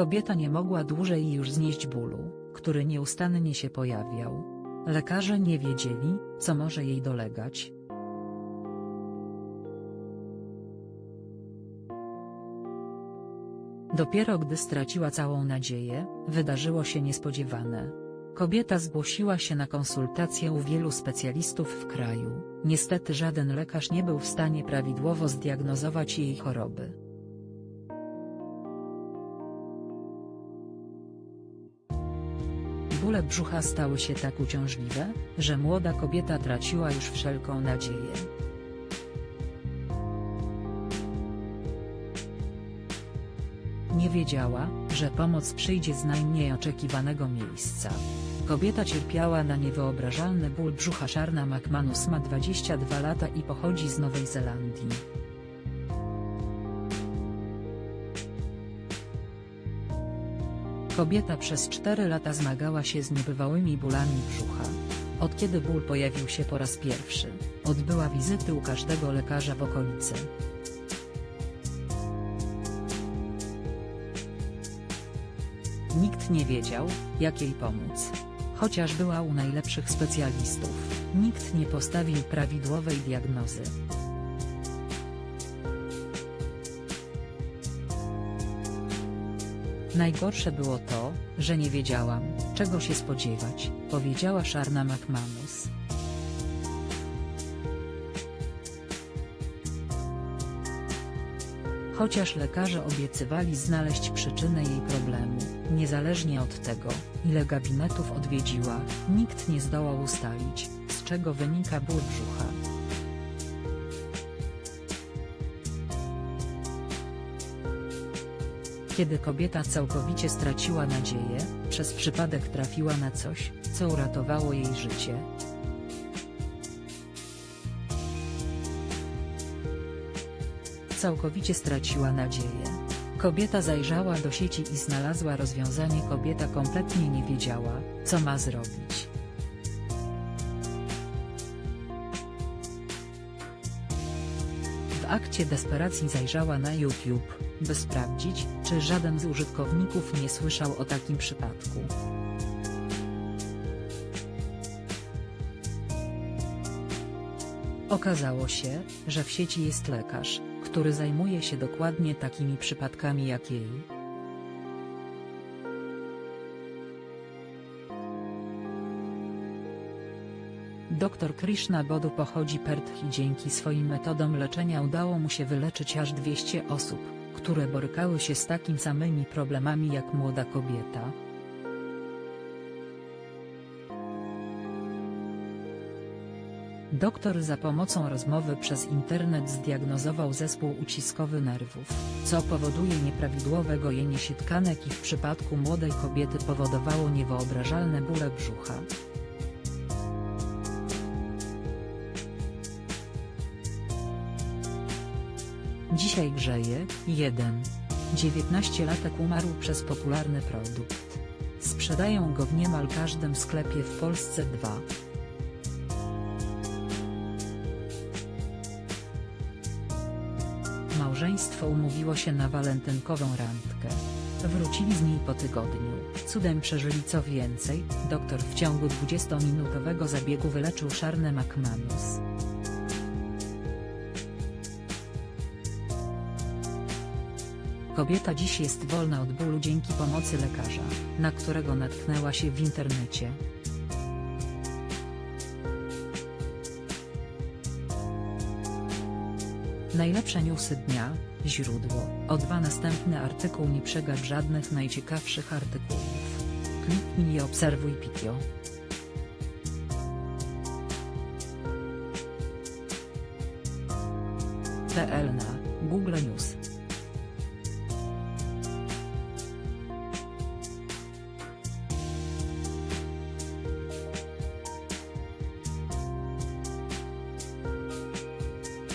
Kobieta nie mogła dłużej już znieść bólu, który nieustannie się pojawiał. Lekarze nie wiedzieli, co może jej dolegać. Dopiero gdy straciła całą nadzieję, wydarzyło się niespodziewane. Kobieta zgłosiła się na konsultację u wielu specjalistów w kraju. Niestety żaden lekarz nie był w stanie prawidłowo zdiagnozować jej choroby. Bóle brzucha stały się tak uciążliwe, że młoda kobieta traciła już wszelką nadzieję. Nie wiedziała, że pomoc przyjdzie z najmniej oczekiwanego miejsca. Kobieta cierpiała na niewyobrażalny ból brzucha Szarna McManus ma 22 lata i pochodzi z Nowej Zelandii. Kobieta przez 4 lata zmagała się z niebywałymi bólami brzucha. Od kiedy ból pojawił się po raz pierwszy, odbyła wizyty u każdego lekarza w okolicy. Nikt nie wiedział, jak jej pomóc. Chociaż była u najlepszych specjalistów, nikt nie postawił prawidłowej diagnozy. Najgorsze było to, że nie wiedziałam, czego się spodziewać, powiedziała Szarna McManus. Chociaż lekarze obiecywali znaleźć przyczynę jej problemu, niezależnie od tego, ile gabinetów odwiedziła, nikt nie zdołał ustalić, z czego wynika ból brzucha. Kiedy kobieta całkowicie straciła nadzieję, przez przypadek trafiła na coś, co uratowało jej życie. Całkowicie straciła nadzieję. Kobieta zajrzała do sieci i znalazła rozwiązanie. Kobieta kompletnie nie wiedziała, co ma zrobić. Akcie desperacji zajrzała na YouTube, by sprawdzić, czy żaden z użytkowników nie słyszał o takim przypadku. Okazało się, że w sieci jest lekarz, który zajmuje się dokładnie takimi przypadkami jak jej. Dr Krishna Bodu pochodzi Perth i dzięki swoim metodom leczenia udało mu się wyleczyć aż 200 osób, które borykały się z takimi samymi problemami jak młoda kobieta. Doktor za pomocą rozmowy przez internet zdiagnozował zespół uciskowy nerwów, co powoduje nieprawidłowe gojenie się tkanek i w przypadku młodej kobiety powodowało niewyobrażalne bóle brzucha. Dzisiaj grzeje, 1. 19-latek umarł przez popularny produkt. Sprzedają go w niemal każdym sklepie w Polsce 2. Małżeństwo umówiło się na walentynkową randkę. Wrócili z niej po tygodniu, cudem przeżyli co więcej, doktor w ciągu 20-minutowego zabiegu wyleczył Szarnę McManus. Kobieta dziś jest wolna od bólu dzięki pomocy lekarza, na którego natknęła się w internecie. Najlepsze newsy dnia, źródło, o dwa następny artykuł nie przegap żadnych najciekawszych artykułów. Kliknij i obserwuj Pitio. PL na Google News